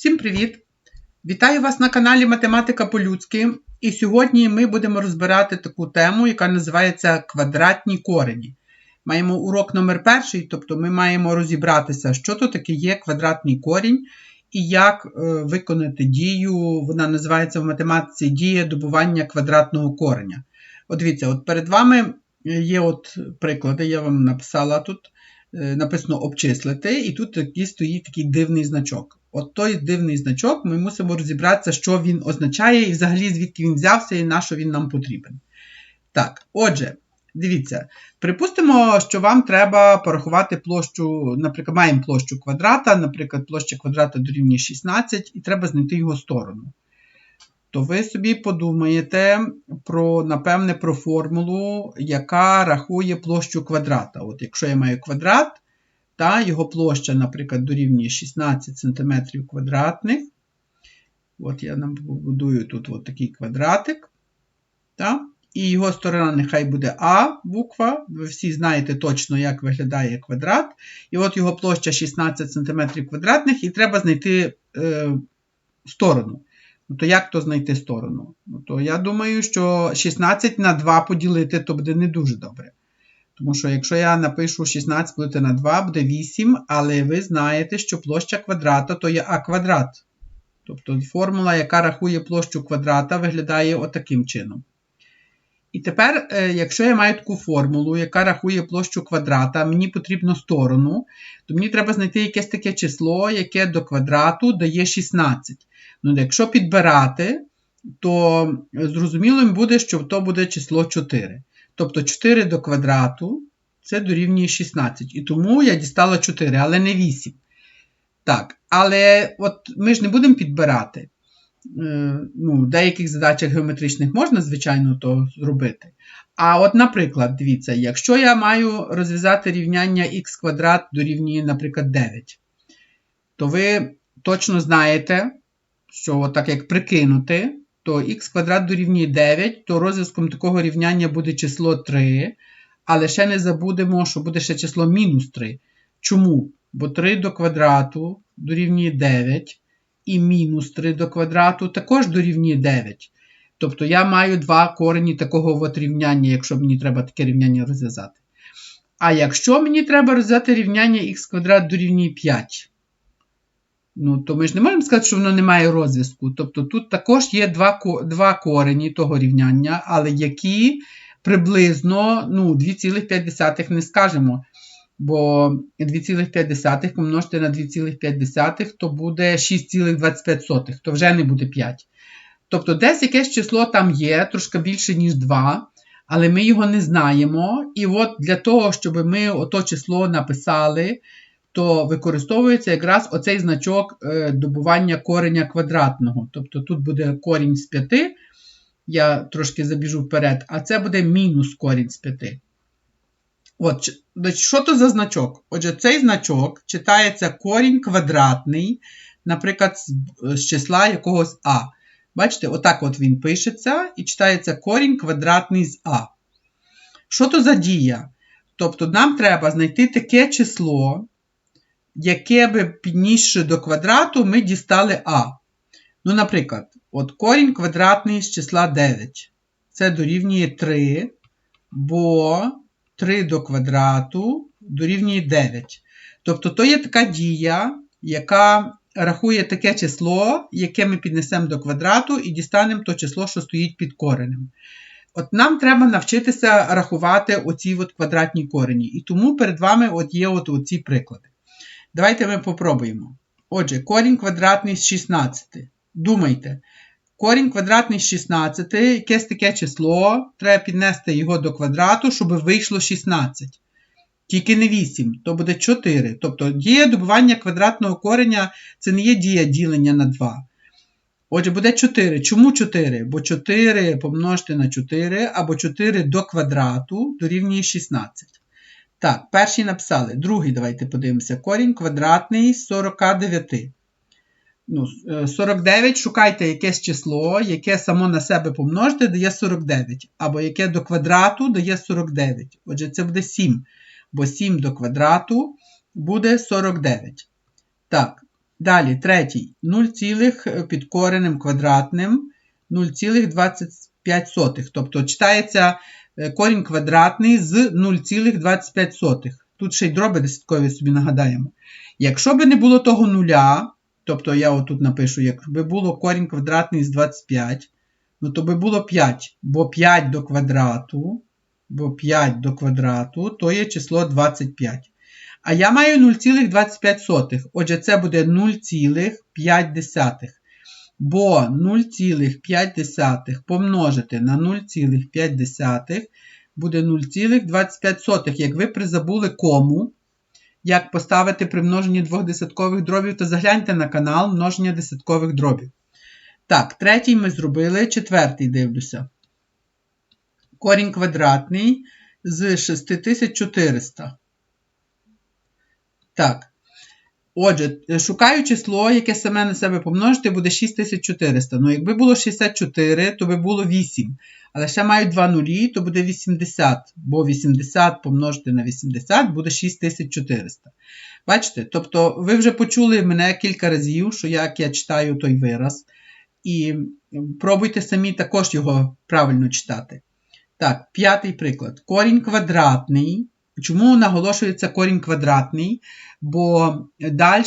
Всім привіт! Вітаю вас на каналі Математика по-людськи. І сьогодні ми будемо розбирати таку тему, яка називається квадратні корені. Маємо урок номер перший, тобто ми маємо розібратися, що то таке є квадратний корінь і як е, виконати дію, вона називається в математиці дія добування квадратного кореня. От дивіться, от перед вами є от приклади, я вам написала тут. Е, написано обчислити, і тут такий стоїть такий дивний значок. От той дивний значок ми мусимо розібратися, що він означає, і взагалі звідки він взявся, і на що він нам потрібен. Так, отже, дивіться, припустимо, що вам треба порахувати площу, наприклад, маємо площу квадрата, наприклад, площа квадрата дорівнює 16, і треба знайти його сторону. То ви собі подумаєте про, напевне, про формулу, яка рахує площу квадрата. От Якщо я маю квадрат, та його площа, наприклад, дорівнює 16 см квадратних. От я нам побудую тут от такий квадратик. Та? І його сторона нехай буде А буква. Ви всі знаєте точно, як виглядає квадрат. І от його площа 16 см квадратних, і треба знайти е, сторону. Ну, то як то знайти сторону? Ну, то я думаю, що 16 на 2 поділити, то буде не дуже добре. Тому що якщо я напишу 16 поділити на 2, буде 8, але ви знаєте, що площа квадрата то є а квадрат. Тобто формула, яка рахує площу квадрата, виглядає отаким чином. І тепер, е, якщо я маю таку формулу, яка рахує площу квадрата, мені потрібно сторону, то мені треба знайти якесь таке число, яке до квадрату дає 16. Ну, Якщо підбирати, то зрозумілим буде, що то буде число 4. Тобто 4 до квадрату це дорівнює 16. І тому я дістала 4, але не 8. Так, але от ми ж не будемо підбирати. Е, ну, В деяких задачах геометричних можна, звичайно, то зробити. А от, наприклад, дивіться, якщо я маю розв'язати рівняння х квадрат дорівнює, наприклад, 9, то ви точно знаєте, що так як прикинути, то х квадрат дорівнює 9, то розв'язком такого рівняння буде число 3. Але ще не забудемо, що буде ще число мінус 3. Чому? Бо 3 до квадрату дорівнює 9, і мінус 3 до квадрату також дорівнює 9. Тобто я маю два корені такого от рівняння, якщо мені треба таке рівняння розв'язати. А якщо мені треба розв'язати рівняння х квадрат дорівнює 5, ну, то ми ж не можемо сказати, що воно не має розв'язку. Тобто тут також є два два корені того рівняння, але які приблизно ну, 2,5 не скажемо. Бо 2,5 помножити на 2,5, то буде 6,25, то вже не буде 5. Тобто, десь якесь число там є, трошки більше, ніж 2, але ми його не знаємо. І от для того, щоб ми ото число написали, то використовується якраз оцей значок е, добування кореня квадратного. Тобто тут буде корінь з 5, я трошки забіжу вперед, а це буде мінус корінь з 5. От, Що то за значок? Отже, цей значок читається корінь квадратний, наприклад, з числа якогось А. Бачите, отак от він пишеться і читається корінь квадратний з А. Що то за дія? Тобто нам треба знайти таке число, яке би піднісши до квадрату, ми дістали А. Ну, наприклад, от корінь квадратний з числа 9. Це дорівнює 3, бо 3 до квадрату дорівнює 9. Тобто, то є така дія, яка рахує таке число, яке ми піднесемо до квадрату, і дістанемо то число, що стоїть під коренем. От Нам треба навчитися рахувати оці от квадратні корені. І тому перед вами от є от оці приклади. Давайте ми попробуємо. Отже, корінь квадратний з 16. Думайте, корінь квадратний з 16, якесь таке число, треба піднести його до квадрату, щоб вийшло 16. Тільки не 8, то буде 4. Тобто дія добування квадратного кореня це не є дія ділення на 2. Отже, буде 4. Чому 4? Бо 4 помножити на 4 або 4 до квадрату дорівнює 16. Так, перший написали. Другий, давайте подивимося. Корінь квадратний з 49. Ну, 49 е, шукайте якесь число, яке само на себе помножити, дає 49. Або яке до квадрату дає 49. Отже, це буде 7. Бо 7 до квадрату буде 49. Так, Далі, третій. 0, цілих під коренем квадратним 0,25. Тобто читається е, корінь квадратний з 0,25. Тут ще й дроби десяткові собі нагадаємо. Якщо би не було того нуля, тобто я отут напишу, якби було корінь квадратний з 25, ну то би було 5, бо 5 до квадрату, бо 5 до квадрату, то є число 25. А я маю 0,25. Отже, це буде 0,5. Бо 0,5 помножити на 0,5 буде 0,25. Як ви призабули кому, як поставити при множенні двох десяткових дробів, то загляньте на канал множення десяткових дробів. Так, третій ми зробили, четвертий дивлюся. Корінь квадратний з 6400. Так. Отже, шукаю число, яке саме на себе помножити, буде 6400. Ну, якби було 64, то би було 8. Але ще маю 2 нулі, то буде 80. Бо 80 помножити на 80 буде 6400. Бачите? Тобто, ви вже почули мене кілька разів, що як я читаю той вираз. І пробуйте самі також його правильно читати. Так, п'ятий приклад. Корінь квадратний. Чому наголошується корінь квадратний? Бо далі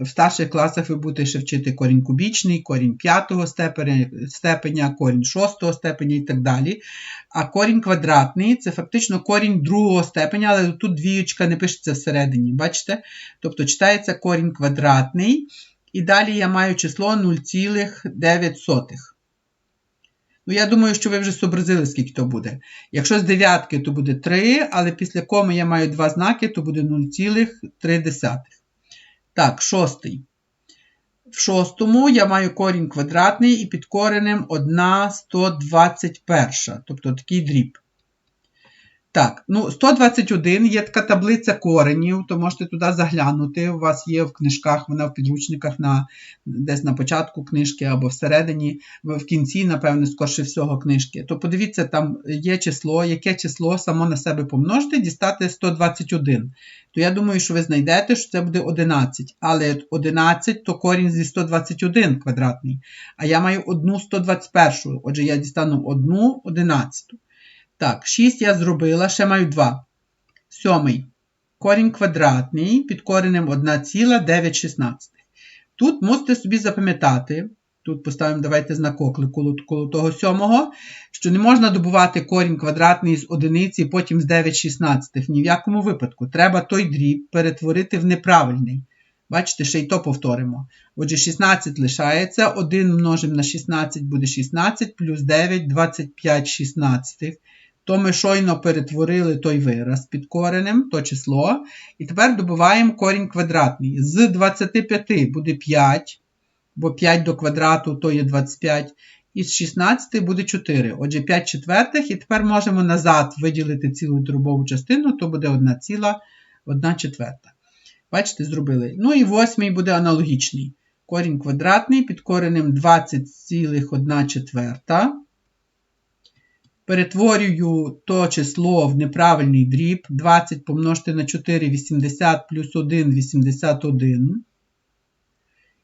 в старших класах ви будете ще вчити корінь кубічний, корінь п'ятого степеня, корінь шостого степеня і так далі. А корінь квадратний це фактично корінь другого степеня, але тут двіючка не пишеться всередині. Бачите? Тобто читається корінь квадратний. І далі я маю число 0,9. Ну, я думаю, що ви вже зобразили, скільки то буде. Якщо з дев'ятки, то буде 3, але після коми я маю два знаки, то буде 0,3. Так, шостий. В шостому я маю корінь квадратний і під коренем 1 121, тобто такий дріб. Так, ну 121 є така таблиця коренів, то можете туди заглянути. У вас є в книжках, вона в підручниках на, десь на початку книжки або всередині, в кінці, напевне, скорше всього, книжки. То подивіться, там є число, яке число само на себе помножити, дістати 121. То я думаю, що ви знайдете, що це буде 11. Але 11 то корінь зі 121 квадратний. А я маю одну 121. Отже, я дістану одну 11. Так, 6 я зробила, ще маю 2. Сьомий. Корінь квадратний під коренем 1,916. Тут мусите собі запам'ятати, тут поставимо, давайте знак оклику коло того сьомого, що не можна добувати корінь квадратний з одиниці, потім з 9,16. Ні в якому випадку. Треба той дріб перетворити в неправильний. Бачите, ще й то повторимо. Отже, 16 лишається. 1 множимо на 16 буде 16, плюс 9, 25 16 то ми щойно перетворили той вираз під коренем, то число. І тепер добуваємо корінь квадратний. З 25 буде 5, бо 5 до квадрату то є 25. І з 16 буде 4. Отже, 5 четвертих, і тепер можемо назад виділити цілу дробову частину, то буде 1 ціла 1 четверта. Бачите, зробили. Ну і восьмий буде аналогічний. Корінь квадратний під коренем 20,1 четверта перетворюю то число в неправильний дріб. 20 помножити на 4 80 плюс 1 81.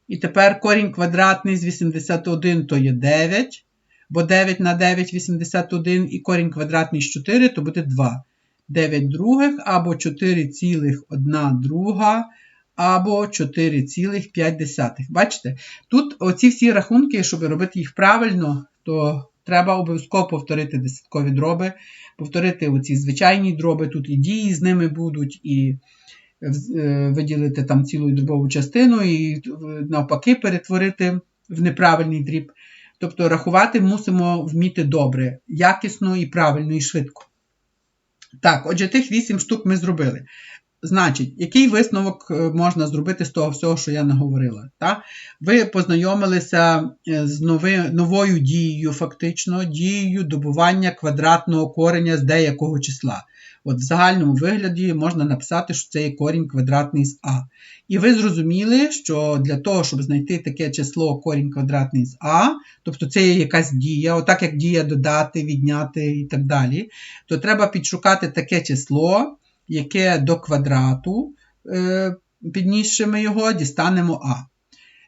І тепер корінь квадратний з 81 то є 9. Бо 9 на 9 81 і корінь квадратний з 4, то буде 2. 9 других або 4,1 друга, або 4,5. Бачите? Тут оці всі рахунки, щоб робити їх правильно, то Треба обов'язково повторити десяткові дроби, повторити оці звичайні дроби. Тут і дії з ними будуть, і е, виділити там цілу дробову частину, і навпаки, перетворити в неправильний дріб. Тобто рахувати мусимо вміти добре, якісно і правильно, і швидко. Так, отже, тих 8 штук ми зробили. Значить, який висновок е, можна зробити з того всього, що я наговорила? Так? Ви познайомилися е, з нови, новою дією, фактично, дією добування квадратного кореня з деякого числа. От В загальному вигляді можна написати, що це є корінь квадратний з А. І ви зрозуміли, що для того, щоб знайти таке число корінь квадратний з А, тобто це є якась дія, отак як дія додати, відняти і так далі, то треба підшукати таке число яке до квадрату, е, піднісши ми його, дістанемо А.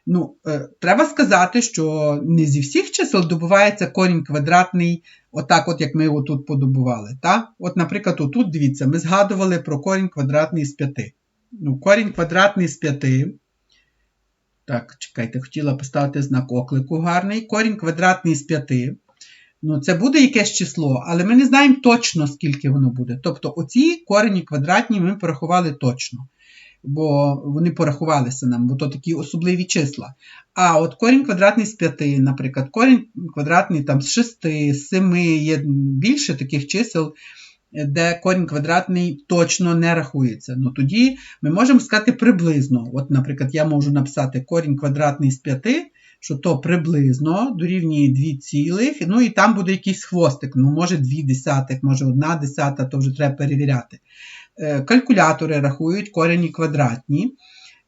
Ну, е, треба сказати, що не зі всіх чисел добувається корінь квадратний, отак, от як ми його тут подобували. Та? От, наприклад, отут, дивіться, ми згадували про корінь квадратний з 5. Ну, корінь квадратний з 5. Так, чекайте, хотіла поставити знак оклику гарний. Корінь квадратний з 5. Ну, це буде якесь число, але ми не знаємо точно, скільки воно буде. Тобто, оці корені квадратні ми порахували точно бо вони порахувалися нам, бо то такі особливі числа. А от корінь квадратний з 5, наприклад, корінь квадратний там, з 6, з 7, є більше таких чисел, де корінь квадратний точно не рахується. Ну Тоді ми можемо сказати приблизно. От, Наприклад, я можу написати корінь квадратний з 5. Що то приблизно дорівнює 2 цілих, ну і там буде якийсь хвостик, ну може 2 десятих, може 1 десята, то вже треба перевіряти. Е, калькулятори рахують корені квадратні,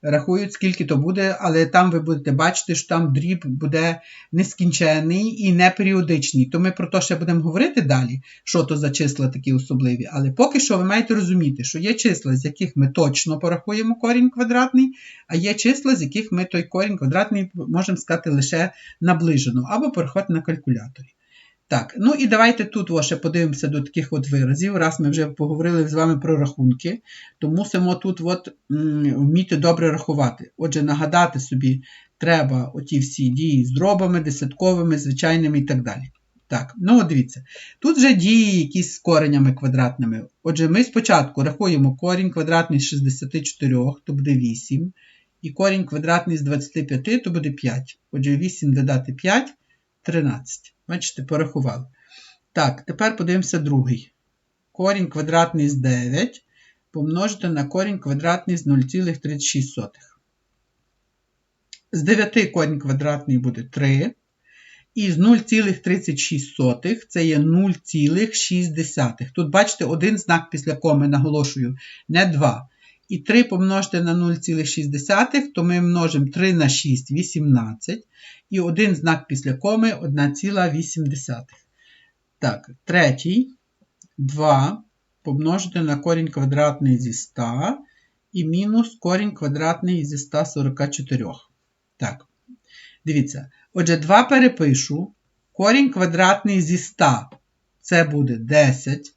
рахують, скільки то буде, але там ви будете бачити, що там дріб буде нескінчений і неперіодичний. То ми про те ще будемо говорити далі, що то за числа такі особливі. Але поки що ви маєте розуміти, що є числа, з яких ми точно порахуємо корінь квадратний, а є числа, з яких ми той корінь квадратний можемо сказати лише наближено, або порахувати на калькуляторі. Так, ну і давайте тут ще подивимося до таких от виразів. Раз ми вже поговорили з вами про рахунки, то мусимо тут от вміти добре рахувати. Отже, нагадати собі треба оті всі дії з дробами, десятковими, звичайними і так далі. Так, ну от дивіться. Тут вже дії якісь з коренями квадратними. Отже, ми спочатку рахуємо корінь квадратний з 64, то буде 8. І корінь квадратний з 25, то буде 5. Отже, 8 додати 5 13. Бачите, порахували. Так, тепер подивимося другий. Корінь квадратний з 9 помножити на корінь квадратний з 0,36. З 9 корінь квадратний буде 3. І з 0,36 це є 0,6. Тут, бачите, один знак після коми, наголошую, не 2. І 3 помножити на 0,6, то ми множимо 3 на 6 18. І один знак після коми 1,8. Так, третій 2 помножити на корінь квадратний зі 100 і мінус корінь квадратний зі 144. Так, дивіться. Отже, 2 перепишу. Корінь квадратний зі 100 це буде 10.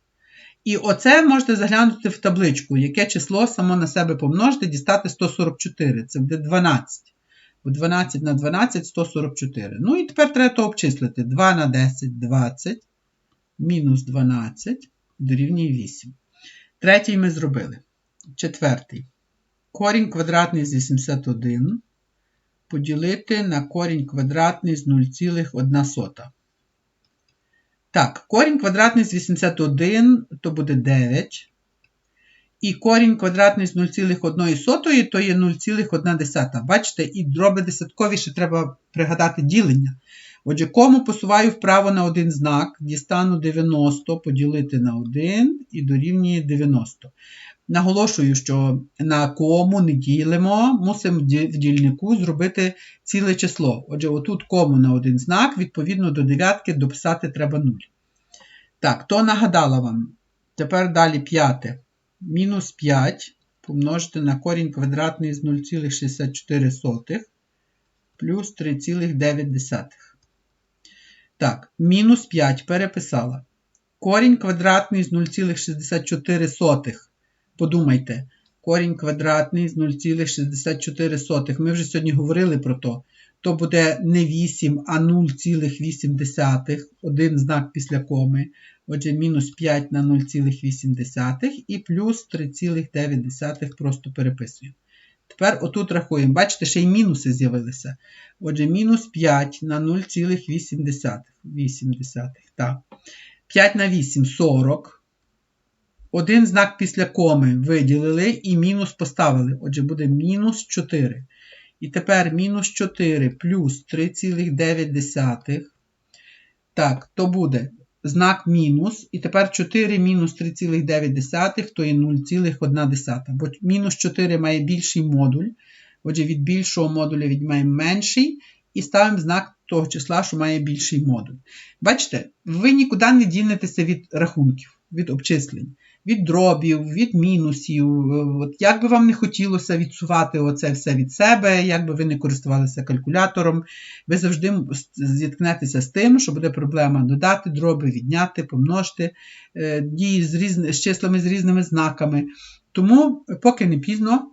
І оце можете заглянути в табличку, яке число само на себе помножити, дістати 144. Це буде 12. 12 на 12 144. Ну і тепер треба то обчислити. 2 на 10 20. Мінус 12 дорівнює 8. Третій ми зробили. Четвертий. Корінь квадратний з 81 поділити на корінь квадратний з 0,1. Так, корінь квадратний з 81, то буде 9. І корінь квадратний з 0,1 то є 0,1. Бачите, і дроби десяткові ще треба пригадати ділення. Отже, кому посуваю вправо на один знак, дістану 90 поділити на 1 і дорівнює 90. Наголошую, що на кому не ділимо, мусимо в дільнику зробити ціле число. Отже, отут кому на один знак, відповідно до дев'ятки дописати треба 0. Так, то нагадала вам. Тепер далі п'яте. Мінус 5 помножити на корінь квадратний з 0,64 плюс 3,9. Так, мінус 5 переписала. Корінь квадратний з 0,64. Подумайте, корінь квадратний з 0,64. Ми вже сьогодні говорили про то. То буде не 8, а 0,8, один знак після коми. Отже, мінус 5 на 0,8 і плюс 3,9 просто переписуємо. Тепер отут рахуємо. Бачите, ще й мінуси з'явилися. Отже, мінус 5 на 0,8. 8, так. 5 на 8 40. Один знак після коми виділили і мінус поставили. Отже, буде мінус 4. І тепер мінус 4 плюс 3,9. Так, то буде знак мінус. І тепер 4 мінус 3,9 то є 0,1. Бо мінус 4 має більший модуль. Отже, від більшого модуля віднімаємо менший. І ставимо знак того числа, що має більший модуль. Бачите, ви нікуди не дінетеся від рахунків, від обчислень. Від дробів, від мінусів. От Як би вам не хотілося відсувати оце все від себе, як би ви не користувалися калькулятором, ви завжди зіткнетеся з тим, що буде проблема додати дроби, відняти, помножити е, дії з, різни, з числами з різними знаками. Тому, поки не пізно,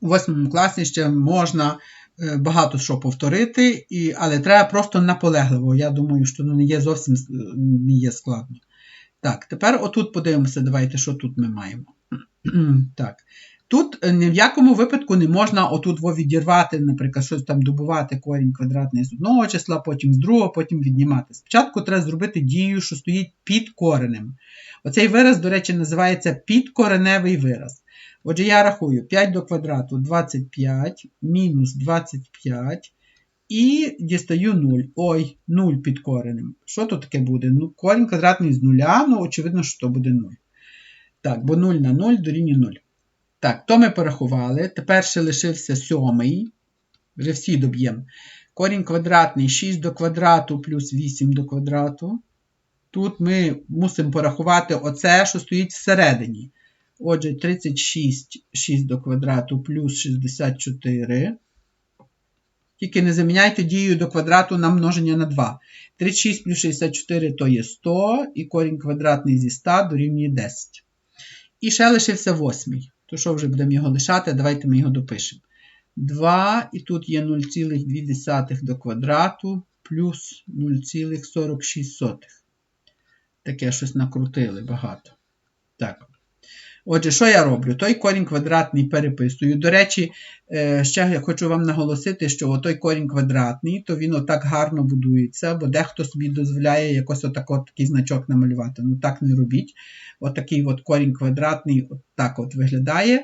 у восьмому класі ще можна е, багато що повторити, і, але треба просто наполегливо. Я думаю, що не є зовсім не є складно. Так, тепер отут подивимося, давайте, що тут ми маємо. так. Тут е, ні в якому випадку не можна отут відірвати, наприклад, щось там добувати корінь квадратний з одного числа, потім з другого, потім віднімати. Спочатку треба зробити дію, що стоїть під коренем. Оцей вираз, до речі, називається підкореневий вираз. Отже, я рахую 5 до квадрату 25, мінус 25 і дістаю 0. Ой, 0 під коренем. Що тут таке буде? Ну, Корінь квадратний з нуля, ну, очевидно, що то буде 0. Так, бо 0 на 0 дорівнює 0. Так, то ми порахували. Тепер ще лишився сьомий. Вже всі доб'ємо. Корінь квадратний 6 до квадрату плюс 8 до квадрату. Тут ми мусимо порахувати оце, що стоїть всередині. Отже, 36 6 до квадрату плюс 64. Тільки не заміняйте дію до квадрату на множення на 2. 36 плюс 64 то є 100, і корінь квадратний зі 100 дорівнює 10. І ще лишився восьмий. То що вже будемо його лишати? Давайте ми його допишемо. 2, і тут є 0,2 до квадрату плюс 0,46. Таке щось накрутили багато. Так. Отже, що я роблю? Той корінь квадратний переписую. До речі, е, ще я хочу вам наголосити, що той корінь квадратний, то він отак гарно будується, бо дехто собі дозволяє якось отак от такий значок намалювати. Ну так не робіть. Отакий от корінь квадратний от так от виглядає.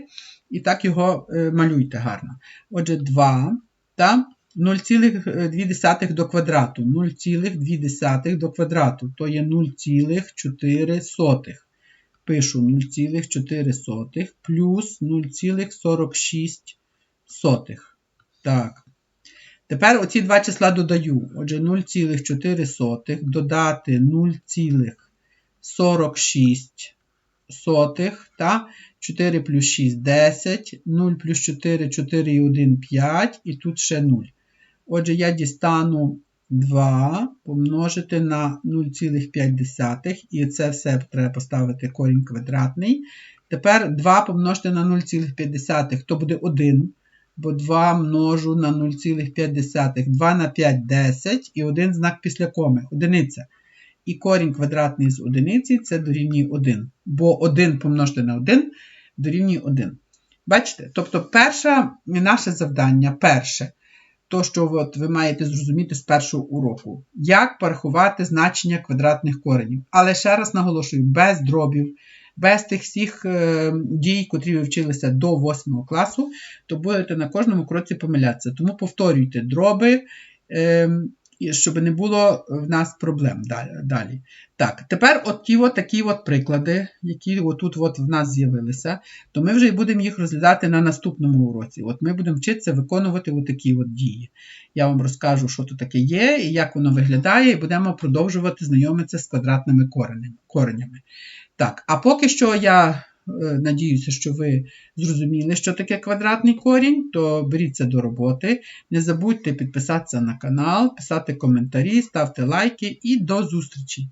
І так його е, малюйте гарно. Отже, 2 та 0,2 до квадрату. 0,2 до квадрату, то є 0,4 пишу 0,4 плюс 0,46. Так. Та оці два числа додаю. Отже, 0,4 додати 0,46. Та 4 плюс 6 10, 0 плюс 4 4 і 1 5, і тут ще 0. Отже, я дістану 2 помножити на 0,5, і це все треба поставити корінь квадратний. Тепер 2 помножити на 0,5, то буде 1, бо 2 множу на 0,5. 2 на 5 10 і один знак після коми одиниця. І корінь квадратний з одиниці це дорівнює 1. Бо 1 помножити на 1 дорівнює 1. Бачите? Тобто, перше наше завдання перше то, що от ви маєте зрозуміти з першого уроку, як порахувати значення квадратних коренів. Але ще раз наголошую, без дробів, без тих всіх е, дій, котрі ви вчилися до 8 класу, то будете на кожному кроці помилятися. Тому повторюйте дроби. Е, щоб не було в нас проблем далі. Так, тепер от ті от такі от приклади, які отут от в нас з'явилися, то ми вже будемо їх розглядати на наступному уроці. От Ми будемо вчитися виконувати такі от дії. Я вам розкажу, що тут таке є, і як воно виглядає, і будемо продовжувати знайомитися з квадратними коренями. Так, а поки що я надіюся, що ви зрозуміли, що таке квадратний корінь, то беріться до роботи. Не забудьте підписатися на канал, писати коментарі, ставте лайки і до зустрічі!